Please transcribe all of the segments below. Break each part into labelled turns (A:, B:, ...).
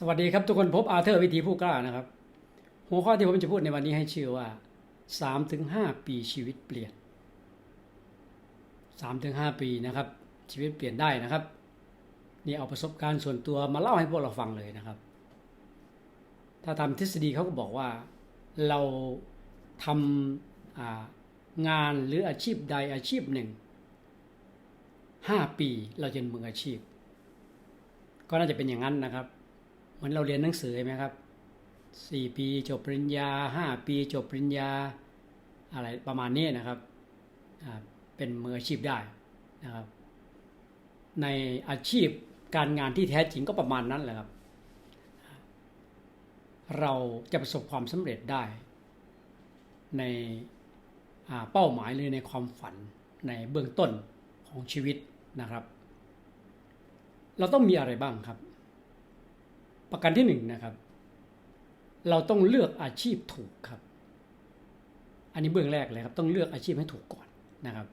A: สวัสดีครับทุกคนพบอาเธอร์วิธีผู้กล้านะครับ หัวข้อที่ผมจะพูดในวันนี้ให้ชื่อว่าสามถึงห้าปีชีวิตเปลี่ยนสามถึงห้าปีนะครับ ชีวิตเปลี่ยนได้นะครับ นี่เอาประสบการณ์ส่วนตัวมาเล่าให้พวกเราฟังเลยนะครับ ถ้าตาทฤษฎีเขาก็บอกว่าเราทำงานหรืออาชีพใดอาชีพหนึ่งห้าปีเราจะเป็นมืออาชีพ ก็น่าจะเป็นอย่างนั้นนะครับ เหมือนเราเรียนหนังสือไหมครับสี่ปีจบปริญญาห้าปีจบปริญญาอะไรประมาณนี้นะครับเป็นมืออาชีพได้นะครับ ในอาชีพการงานที่แท้จริงก็ประมาณนั้นแหละครับ เราจะประสบความสำเร็จได้ ในเป้าหมายหรือในความฝันในเบื้องต้นของชีวิตนะครับ เราต้องมีอะไรบ้างครับ ประการที่หนึ่งนะครับ เราต้องเลือกอาชีพถูกครับ อันนี้เบื้องแรกเลยครับ ต้องเลือกอาชีพให้ถูกก่อนนะครับ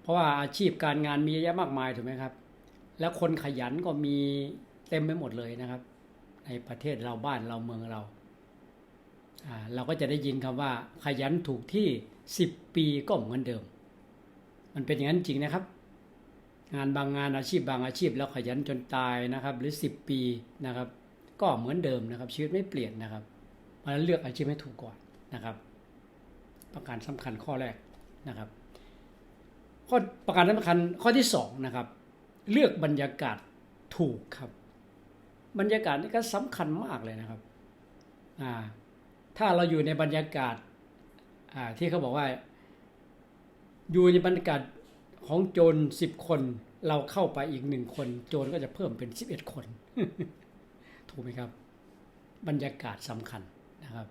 A: เพราะว่าอาชีพการงานมีเยอะแยะมากมายถูกไหมครับ แล้วคนขยันก็มีเต็มไปหมดเลยนะครับ ในประเทศเราบ้านเราเมืองเราเราก็จะได้ยินคำว่าขยันถูกที่ 10 ปีก็เหมือนเดิม มันเป็นอย่างนั้นจริงนะครับ งานบางงานอาชีพบางอาชีพแล้วขยันจนตายนะครับ หรือ 10 ปีนะครับ ก็เหมือนเดิมนะครับ ชีวิตไม่เปลี่ยนนะครับเพราะฉะนั้นเลือกอาชีพให้ถูกก่อนนะครับ ประการสำคัญข้อแรกนะครับ ข้อประการสำคัญข้อที่สองนะครับเลือกบรรยากาศถูกครับ บรรยากาศนี่ก็สำคัญมากเลยนะครับอ่าถ้าเราอยู่ในบรรยากาศอ่าที่เขาบอกว่า อยู่ในบรรยากาศ ของโจรสิบคน เราเข้าไปอีกหนึ่งคน โจรก็จะเพิ่มเป็นสิบเอ็ดคน ถูกไหมครับ บรรยากาศสำคัญนะครับ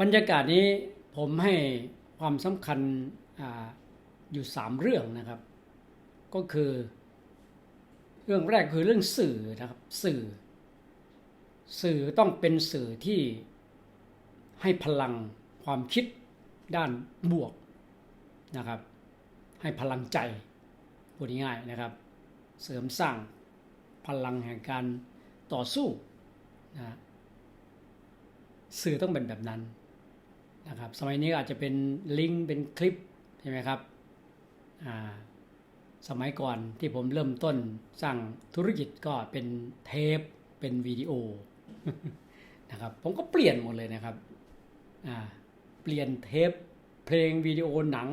A: บรรยากาศนี้ผมให้ความสำคัญออยู่สามเรื่องนะครับ ก็คือเรื่องแรกคือเรื่องสื่อนะครับ สื่อ สื่อต้องเป็นสื่อที่ให้พลังความคิดด้านบวก นะครับ ให้พลังใจพูดง่ายๆนะครับ เสริมสร้างพลังแห่งการต่อสู้นะสื่อต้องเป็นแบบนั้นนะครับ สมัยนี้อาจจะเป็นลิงก์เป็นคลิปใช่ไหมครับสมัยก่อนที่ผมเริ่มต้นสร้างธุรกิจก็เป็นเทปเป็นวิดีโอนะครับ ผมก็เปลี่ยนหมดเลยนะครับเปลี่ยนเทป เพลงวิดีโอหนัง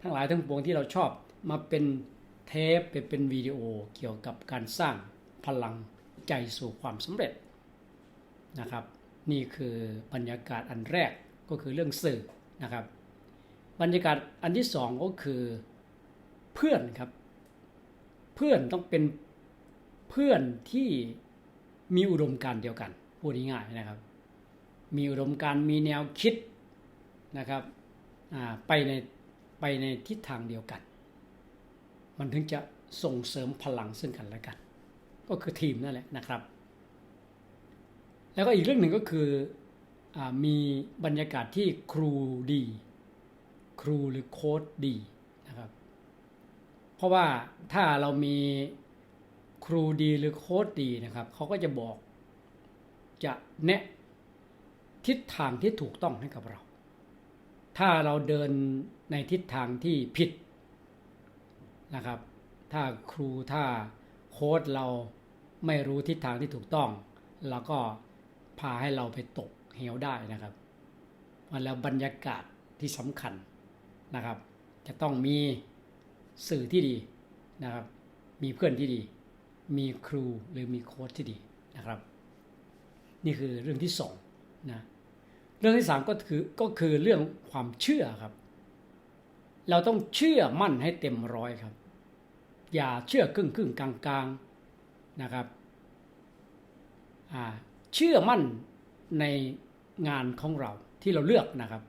A: ทั้งหลายทั้งปวงที่เราชอบมาเป็นเทปเป็นเป็นวิดีโอเกี่ยวกับการสร้างพลังใจสู่ความสำเร็จนะครับ นี่คือบรรยากาศอันแรกก็คือเรื่องสื่อนะครับ บรรยากาศอันที่สองก็คือเพื่อนครับ เพื่อนต้องเป็นเพื่อนที่มีอุดมการณ์เดียวกันพูดง่ายๆนะครับ มีอุดมการณ์มีแนวคิดนะครับ ไปในไปในทิศทางเดียวกัน มันถึงจะส่งเสริมพลังซึ่งกันและกัน ก็คือทีมนั่นแหละนะครับ แล้วก็อีกเรื่องหนึ่งก็คืออมีบรรยากาศที่ครูดี ครูหรือโค้ดดีนะครับ เพราะว่าถ้าเรามีครูดีหรือโค้ดดีนะครับเขาก็จะบอกจะแนะทิศทางที่ถูกต้องให้กับเรา ถ้าเราเดินในทิศทางที่ผิดนะครับ ถ้าครูถ้าโค้ดเราไม่รู้ทิศทางที่ถูกต้อง เราก็พาให้เราไปตกเหวได้นะครับมันแล้วบรรยากาศที่สำคัญนะครับ จะต้องมีสื่อที่ดีนะครับ มีเพื่อนที่ดี มีครูหรือมีโค้ชที่ดีนะครับ นี่คือเรื่องที่สองนะ รื่องที่สามก็คือก็คือเรื่องความเชื่อครับ เราต้องเชื่อมั่นให้เต็มร้อยครับ อย่าเชื่อครึ่งครึ่งกลางกลางนะครับเชื่อมั่นในงานของเราที่เราเลือกนะครับ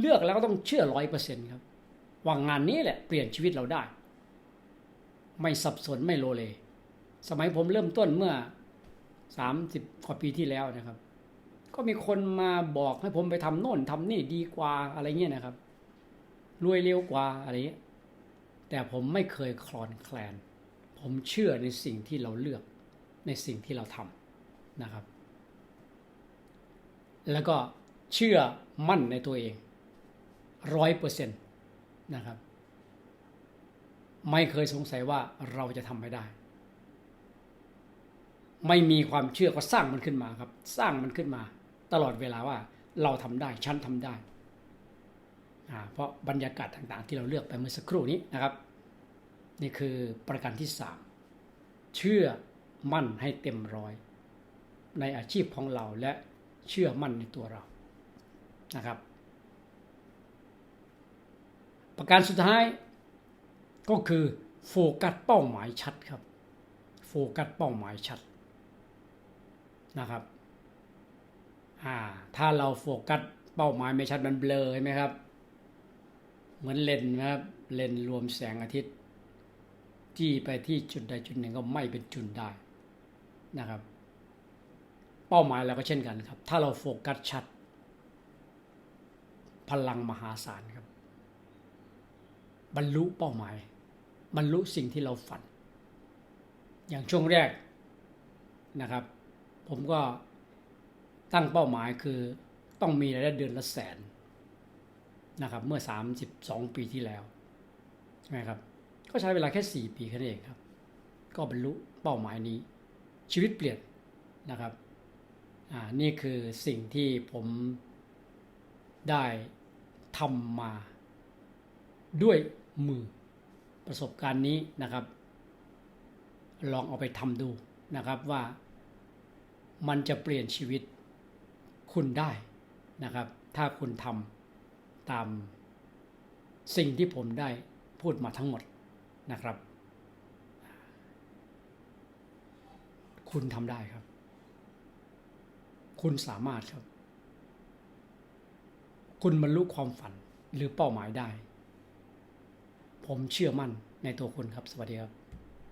A: เลือกแล้วก็ต้องเชื่อร้อยเปอร์เซ็นต์ครับว่างานนี้แหละเปลี่ยนชีวิตเราได้ ไม่สับสนไม่โลเล สมัยผมเริ่มต้นเมื่อสามสิบกว่าปีที่แล้วนะครับ ก็มีคนมาบอกให้ผมไปทำโน่นทำนี่ดีกว่าอะไรเงี้ยนะครับ รวยเร็วกว่าอะไรเงี้ยแต่ผมไม่เคยคลอนแคลน ผมเชื่อในสิ่งที่เราเลือกในสิ่งที่เราทำนะครับ แล้วก็เชื่อมั่นในตัวเองร้อยเปอร์เซ็นต์นะครับ ไม่เคยสงสัยว่าเราจะทำไม่ได้ ไม่มีความเชื่อก็สร้างมันขึ้นมาครับ สร้างมันขึ้นมา ตลอดเวลาว่าเราทำได้ฉันทำได้ เพราะบรรยากาศต่างๆ ที่เราเลือกไปเมื่อสักครู่นี้นะครับ นี่คือประการที่สามเชื่อมั่นให้เต็มร้อย ในอาชีพของเราและเชื่อมั่นในตัวเรานะครับ ประการสุดท้ายก็คือโฟกัสเป้าหมายชัดครับ โฟกัสเป้าหมายชัดนะครับ อ่า ถ้าเราโฟกัสเป้าหมายไม่ชัดมันเบลอใช่ไหมครับ เหมือนเลนนะครับ เลนรวมแสงอาทิตย์ ที่ไปที่จุดใดจุดหนึ่งก็ไม่เป็นจุดได้นะครับ เป้าหมายเราก็เช่นกันครับ ถ้าเราโฟกัสชัด พลังมหาศาลครับ บรรลุเป้าหมาย บรรลุสิ่งที่เราฝัน อย่างช่วงแรกนะครับ ผมก็ ตั้งเป้าหมายคือต้องมีรายได้เดือนละแสนนะครับ เมื่อ 32 ปีที่แล้วใช่ไหมครับ ก็ใช้เวลาแค่ 4 ปีแค่นั้นเองครับ ก็บรรลุเป้าหมายนี้ ชีวิตเปลี่ยนนะครับอ่านี่คือสิ่งที่ผมได้ทำมาด้วยมือประสบการณ์นี้นะครับ ลองเอาไปทำดูนะครับว่ามันจะเปลี่ยนชีวิต คุณได้นะครับ ถ้าคุณทำตามสิ่งที่ผมได้พูดมาทั้งหมดนะครับ คุณทำได้ครับ คุณสามารถครับ คุณบรรลุความฝันหรือเป้าหมายได้ ผมเชื่อมั่นในตัวคุณครับ สวัสดีครับ